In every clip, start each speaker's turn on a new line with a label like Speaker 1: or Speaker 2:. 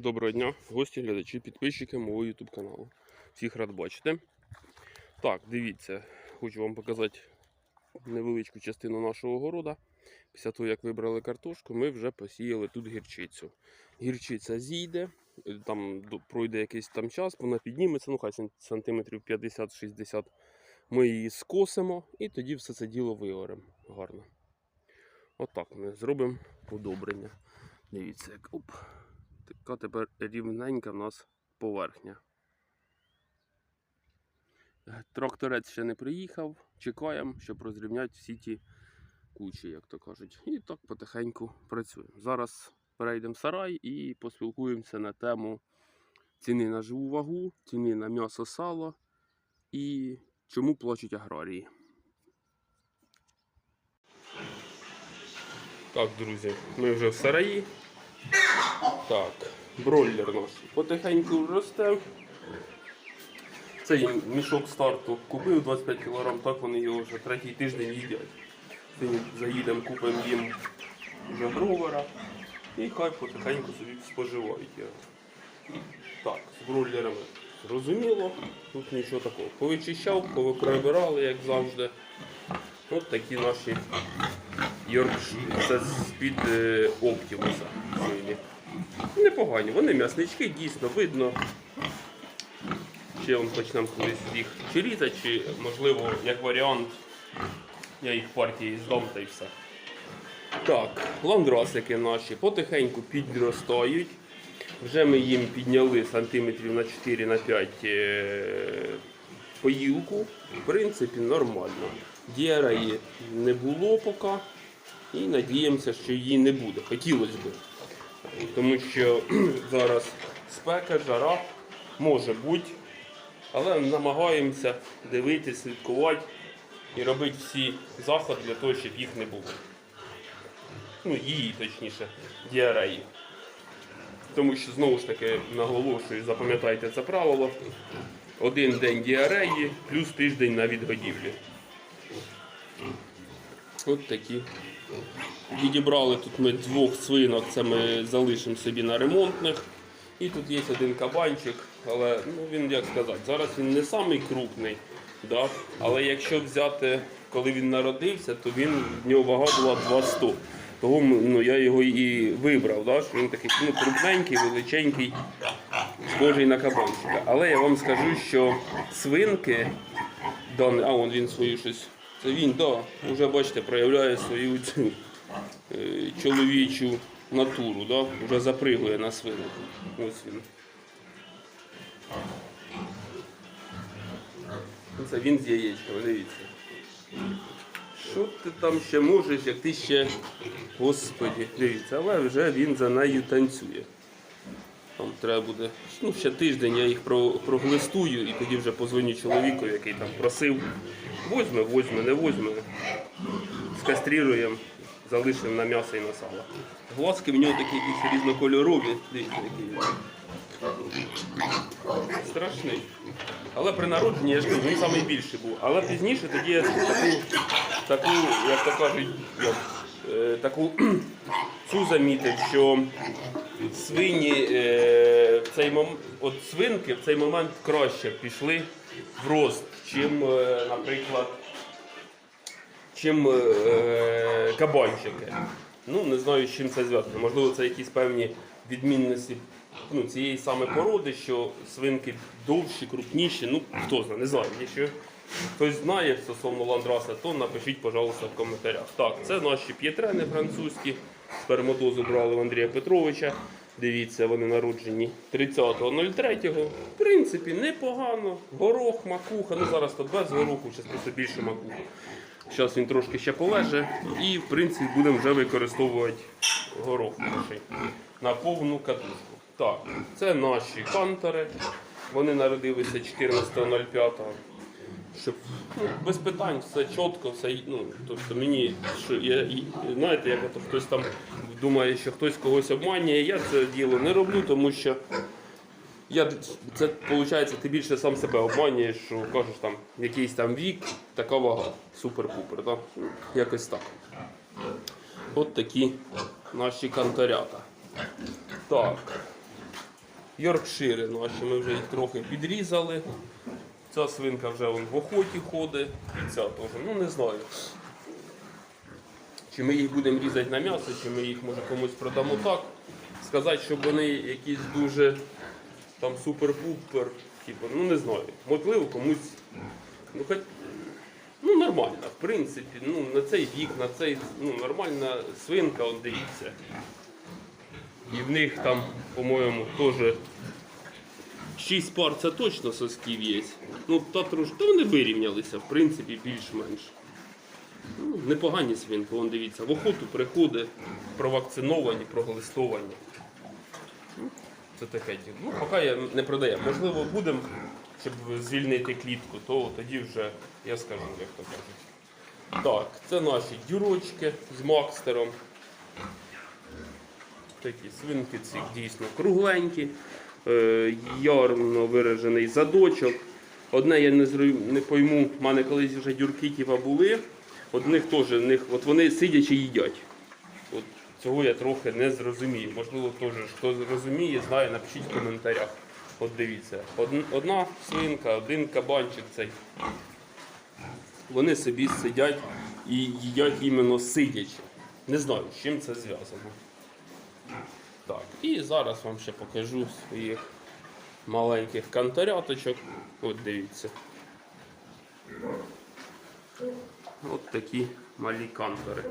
Speaker 1: Доброго дня, гості, глядачі, підписчики мого YouTube каналу. Всіх рад бачити. Так, дивіться, хочу вам показати невеличку частину нашого города. Після того, як вибрали картошку, ми вже посіяли тут гірчицю. Гірчиця зійде, е, там пройде якийсь там час, вона підніметься, ну хай сантиметрів 50-60. Ми її скосимо і тоді все це діло виоремо гарно. Отак ми зробимо удобрення. Дивіться, як оп. Така тепер рівненька в нас поверхня. Тракторець ще не приїхав, чекаємо, щоб розрівняти всі ті кучі, як то кажуть. І так потихеньку працюємо. Зараз перейдемо в сарай і поспілкуємося на тему ціни на живу вагу, ціни на м'ясо сало і чому плачуть аграрії. Так, друзі, ми вже в сараї. Так, бройлер наш потихеньку росте. Цей мішок старту купив 25 кг, так вони його вже третій тиждень їдять. Заїдемо, купимо їм вже гровера і хай потихеньку собі споживають його. Так, з бройлерами зрозуміло, тут нічого такого. Повичищав, повиприбирали, як завжди. Ось такі наші Йоркшири. Це з-під е, сьогодні. Непогані, вони м'яснички, дійсно видно. Ще почнемо колись їх чи різати, чи можливо, як варіант, я їх партії здам та й все. Так, ландрасики наші потихеньку підростають. Вже ми їм підняли сантиметрів на 4 на 5 е, поїлку. В принципі, нормально. Діареї не було поки. І надіємося, що її не буде. Хотілося б. Тому що зараз спека, жара може бути. Але намагаємося дивитися, слідкувати і робити всі заходи для того, щоб їх не було. Ну, її, точніше, діареї. Тому що знову ж таки наголошую, запам'ятайте це правило. Один день діареї плюс тиждень на відгодівлі. От такі. Відібрали тут ми двох свинок, це ми залишимо собі на ремонтних. І тут є один кабанчик, але ну, він, як сказати, зараз він не самий крупний. Да? Але якщо взяти, коли він народився, то він, в нього вага була 200. Того ну, я його і вибрав, да? що він такий ну, крупненький, величенький, схожий на кабанчика. Але я вам скажу, що свинки, а он він свою щось. Це він, так, да, вже бачите, проявляє свою цю е, чоловічу натуру, да? вже запригує на свинок. Ось він. Це він з яєчками, дивіться. Що ти там ще можеш, як ти ще, господі, дивіться, але вже він за нею танцює. Там треба буде, ну ще тиждень я їх про- проглистую і тоді вже позвоню чоловіку, який там просив. Возьме, возьме, не возьме. Скастріруємо, залишимо на м'ясо і на сало. Глазки в нього такі якісь різнокольорові. Дивіться, які. Страшний. Але при народженні я ж кажу, він найбільший був. Але пізніше тоді я таку, таку як то кажуть, як, е, таку цю замітив, що свині е, в цей мом... от свинки в цей момент краще пішли в рост, чим, е, наприклад, чим е, кабанчики. Ну, не знаю, з чим це зв'язано. Можливо, це якісь певні відмінності ну, цієї саме породи, що свинки довші, крупніші. Ну, хто знає, не знаю. Якщо хтось знає стосовно ландраса, то напишіть, пожалуйста, в коментарях. Так, це наші п'єтрени французькі. Спермодозу брали в Андрія Петровича. Дивіться, вони народжені 30.03. В принципі, непогано. Горох, макуха. Ну зараз то без гороху, зараз просто більше макуха. Зараз він трошки ще полеже і в принципі будемо вже використовувати горох наший на повну катушку. Так, це наші кантори. Вони народилися 14.05. Щоб ну, без питань, все чітко, все ну, тобто мені що я знаєте, як ото хтось там думає, що хтось когось обманює, я це діло не роблю, тому що я це виходить, ти більше сам себе обманюєш, що кажеш там якийсь там вік, така вага, супер-пупер, так? Якось так. От такі наші канторята. Так. Йоркшири наші, ми вже їх трохи підрізали. Ця свинка вже вон в охоті ходить, і ця теж. Ну не знаю. Чи ми їх будемо різати на м'ясо, чи ми їх може комусь продамо так. Сказати, щоб вони якісь дуже там супер-пупер, типу, ну не знаю. Можливо, комусь. Ну, хоч, ну нормально, в принципі, ну на цей вік, на цей ну, нормальна свинка, от дивіться. І в них там, по-моєму, теж 6 пар це точно сосків є. Ну, та та вони вирівнялися, в принципі, більш-менш. Ну, непогані свинки, вон дивіться, в охоту приходить, провакциновані, проглистовані. Ну, Це таке діло. Ну, поки я не продаю. Можливо, будемо, щоб звільнити клітку, то тоді вже я скажу, як то кажуть. Так, це наші дюрочки з Макстером. Такі свинки ці дійсно кругленькі, е, ярно виражений задочок. Одне я не, не пойму, в мене колись вже дюрки типа були. Одних теж, них, от вони сидячи їдять. От цього я трохи не зрозумію. Можливо, теж хто зрозуміє, знає, напишіть в коментарях. От дивіться, од- одна свинка, один кабанчик цей. Вони собі сидять і їдять іменно сидячи. Не знаю, з чим це зв'язано. Так, і зараз вам ще покажу своїх маленьких канторяточок. От дивіться. От такі малі кантори.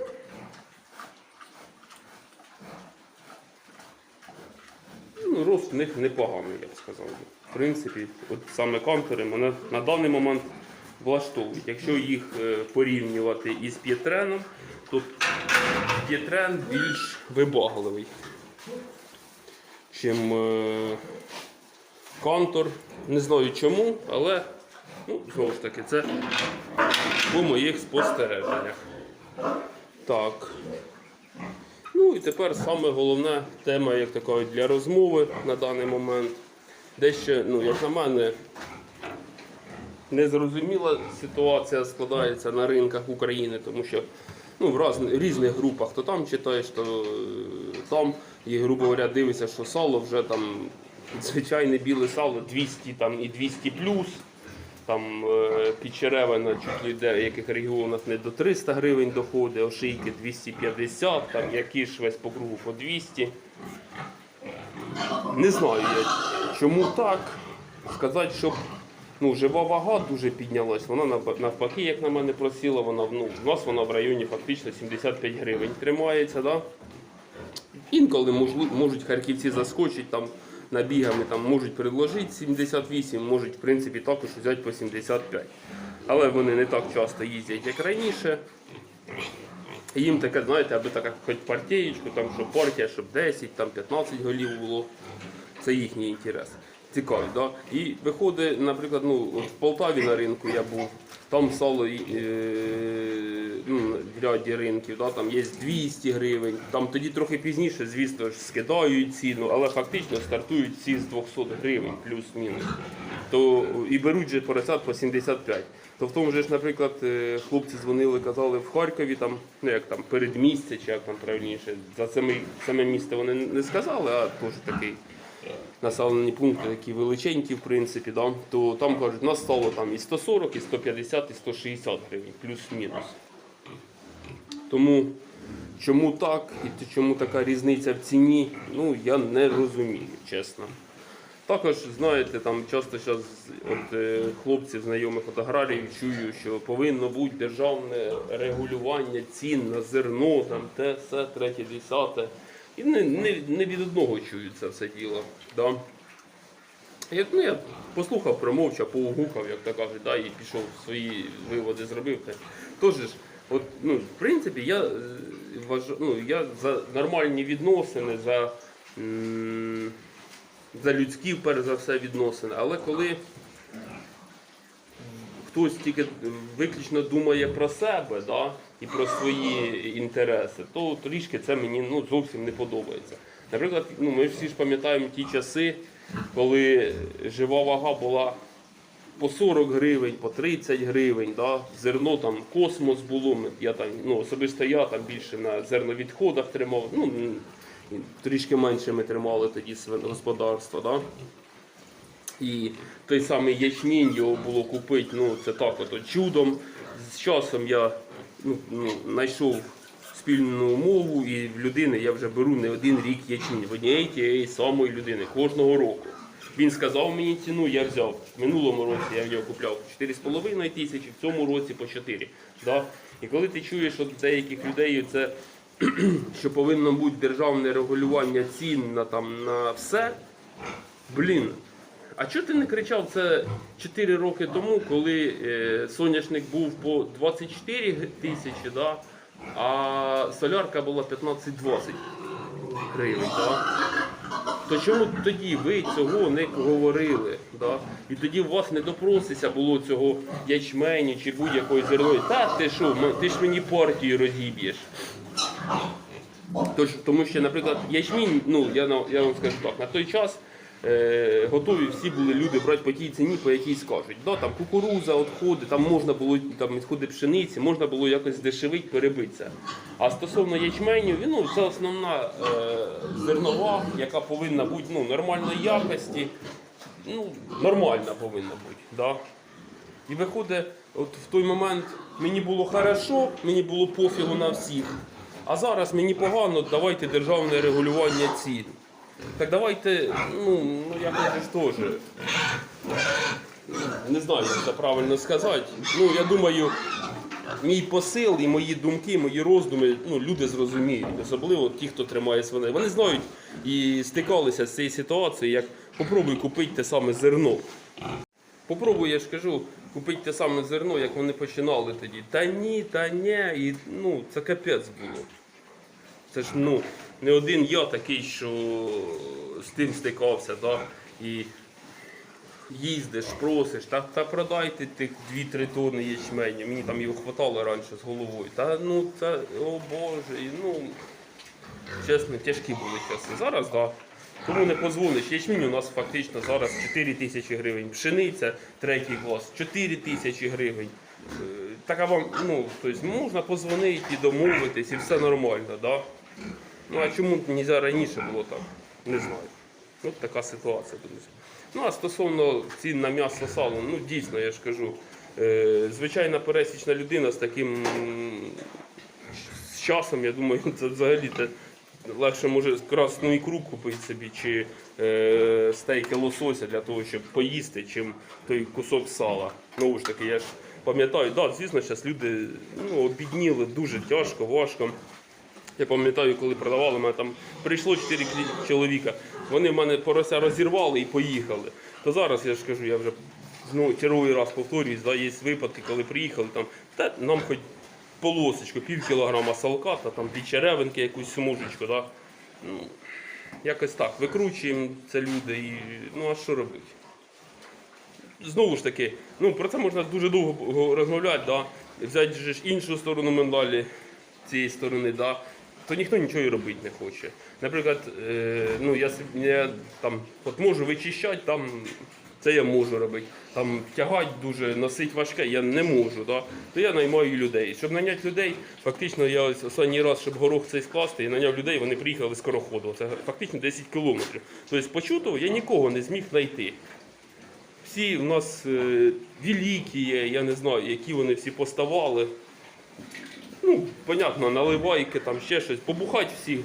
Speaker 1: Ну, рост в них непоганий, я б сказав. В принципі, от саме кантори мене на даний момент влаштовують. Якщо їх е, порівнювати із п'єтреном, то п'єтрен більш вибагливий, чим кантор. Не знаю чому, але ну, знову ж таки, це по моїх спостереженнях. Так. Ну і тепер саме головна тема, як така для розмови на даний момент. Дещо, ну, як на мене, незрозуміла ситуація складається на ринках України, тому що ну, в раз- різних групах, то там читаєш, то е, там, і, грубо говоря, дивишся, що сало вже там, звичайне біле сало 200 там, і 200 плюс. Там е, підчеревина чуть ли в деяких регіонах не до 300 гривень доходить, ошийки 250, там ж весь по кругу по 200. Не знаю я, чому так. Сказати, щоб ну, жива вага дуже піднялась, вона навпаки, як на мене просіла, вона ну, в нас вона в районі фактично 75 гривень тримається. Да? Інколи можуть харківці заскочити там набігами, там можуть предложити 78, можуть в принципі також взяти по 75. Але вони не так часто їздять, як раніше. Їм таке, знаєте, аби така хоч партієчку, там, щоб партія, щоб 10, там 15 голів було. Це їхній інтерес. Цікавий, да? І виходить, наприклад, ну, в Полтаві на ринку я був, там сало е, ну, в ряді ринків, да, там є 200 гривень. Там тоді трохи пізніше, звісно ж, скидають ціну, але фактично стартують всі з 200 гривень, плюс-мінус. То і беруть же поросят по 75. То в тому ж, наприклад, е, хлопці дзвонили, казали в Харкові, там, ну як там, передмістя, чи як там правильніше, за саме, саме місто вони не сказали, а теж такий населені пункти, такі величенькі, в принципі, да, то там кажуть, нас стало там і 140, і 150, і 160 гривень, плюс-мінус. Тому чому так і чому така різниця в ціні, ну я не розумію, чесно. Також, знаєте, там часто зараз от е, хлопців, знайомих от аграріїв чую, що повинно бути державне регулювання цін на зерно, там те, все, третє, десяте. І не, не, не від одного чую це все діло. Да. Я, ну, я послухав, промовчав, поугукав, як то кажуть, да, і пішов свої виводи зробив. Тож от, ну, в принципі, я, е, вважаю, ну, я за нормальні відносини, за, м, за людські, перш за все, відносини. Але коли хтось тільки виключно думає про себе да, і про свої інтереси, то трішки це мені ну, зовсім не подобається. Наприклад, ну, ми всі ж пам'ятаємо ті часи, коли жива вага була по 40 гривень, по 30 гривень, да? зерно там космос було. Я там, ну, особисто я там більше на зерновідходах тримав. Ну, трішки менше ми тримали тоді господарство. Да? І той самий ячмінь його було купити, ну це так от чудом. З часом я ну, ну, знайшов спільну мову, і в людини я вже беру не один рік ячмінь в однієї тієї самої людини кожного року. Він сказав мені ціну, я взяв. В минулому році я в нього купляв 4,5 тисячі, в цьому році по 4. Да? І коли ти чуєш від деяких людей це, що повинно бути державне регулювання цін на, там, на все, блін, а чого ти не кричав це 4 роки тому, коли е, соняшник був по 24 тисячі, да? а солярка була 15-20 гривень. Да? То чому тоді ви цього не говорили? Да? І тоді у вас не допроситься було цього ячменю чи будь-якої зерної. Та ти що, ти ж мені партію розіб'єш. Тож, тому що, наприклад, ячмінь, ну я, я вам скажу так, на той час е, готові всі були люди брати по тій ціні, по якій скажуть. Да, там кукуруза, відходи, там можна було там відходи пшениці, можна було якось здешевити, перебитися. А стосовно ячменю, він, ну, це основна е, зернова, яка повинна бути ну, нормальної якості. Ну, нормальна повинна бути. Да? І виходить, от в той момент мені було хорошо, мені було пофігу на всіх. А зараз мені погано, давайте державне регулювання цін. Так давайте, ну, ну якось теж. Не знаю, як це правильно сказати. Ну, я думаю, мій посил і мої думки, мої роздуми, ну, люди зрозуміють, особливо ті, хто тримає свиней. Вони знають і стикалися з цією ситуацією, як попробуй купити те саме зерно. Попробуй, я ж кажу, купити те саме зерно, як вони починали тоді. Та ні, та ні, і ну, це капець було. Це ж ну, не один я такий, що з тим стикався, да? і їздиш, просиш, та, та продайте тих 2-3 тонни ячменю. Мені там його хватало раніше з головою. Та ну це, о Боже, ну чесно, тяжкі були часи. Зараз так. Да. Кому не позвониш, ячмінь у нас фактично зараз 4 тисячі гривень. Пшениця третій клас 4 тисячі гривень. Е, Так вам, ну, тобто можна позвонити і домовитись, і все нормально, да? Ну а чому не раніше було так? Не знаю. От така ситуація, друзі. Ну а стосовно цін на м'ясо сало, ну дійсно, я ж кажу, е, звичайна пересічна людина з таким з часом, я думаю, це взагалі те легше може красну ікру купити собі чи е, стейки лосося для того, щоб поїсти, чим той кусок сала. Знову ж таки, я ж пам'ятаю, да, звісно, зараз люди ну, обідніли дуже тяжко, важко. Я пам'ятаю, коли продавали, мене там прийшло 4 чоловіка. Вони в мене порося розірвали і поїхали. То зараз я ж кажу, я вже знову черговий раз повторююсь, да, є випадки, коли приїхали там, та нам хоч полосочку, пів кілограма салка, та там під черевинки якусь смужечку. Да. Ну, якось так. Викручуємо це люди і ну а що робити? Знову ж таки, ну про це можна дуже довго розмовляти, да? взяти ж іншу сторону медалі цієї сторони, да? То ніхто нічого і робити не хоче. Наприклад, е, ну, я, я там, от можу вичищати, там, це я можу робити. Там тягати дуже, носити важке, я не можу. Да? То я наймаю людей. Щоб наняти людей, фактично я ось останній раз, щоб горох цей скласти, я наняв людей, вони приїхали з Скороходу. Це фактично 10 кілометрів. Тобто по Чутову я нікого не зміг знайти всі в нас е, великі є, я не знаю, які вони всі поставали. Ну, понятно, наливайки, там ще щось. Побухати всі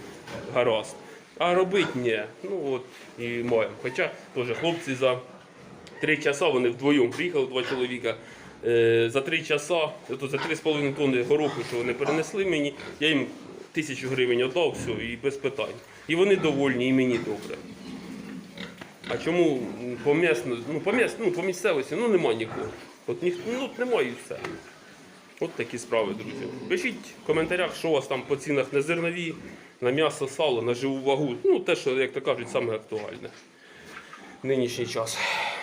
Speaker 1: гаразд. А робити ні. Ну от і маємо. Хоча теж хлопці за три часа вони вдвоєм приїхали, два чоловіка. Е, за три часа, то за 3,5 тонни гороху, що вони перенесли мені, я їм тисячу гривень віддав, все, і без питань. І вони довольні, і мені добре. А чому по місно, ну, ну, по місцевості ну, нема нікого. От ніх, ну, немає і все. От такі справи, друзі. Пишіть в коментарях, що у вас там по цінах на зернові, на м'ясо, сало, на живу вагу. Ну, те, що, як то кажуть, саме актуальне. в Нинішній час.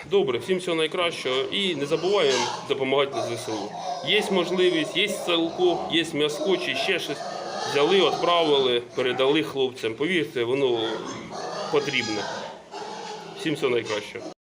Speaker 1: Добре, всім всього найкращого і не забуваємо допомагати на ЗСУ. Є можливість, є селко, є м'яско чи ще щось. Взяли, відправили, передали хлопцям. Повірте, воно потрібне. Всім всього найкращого.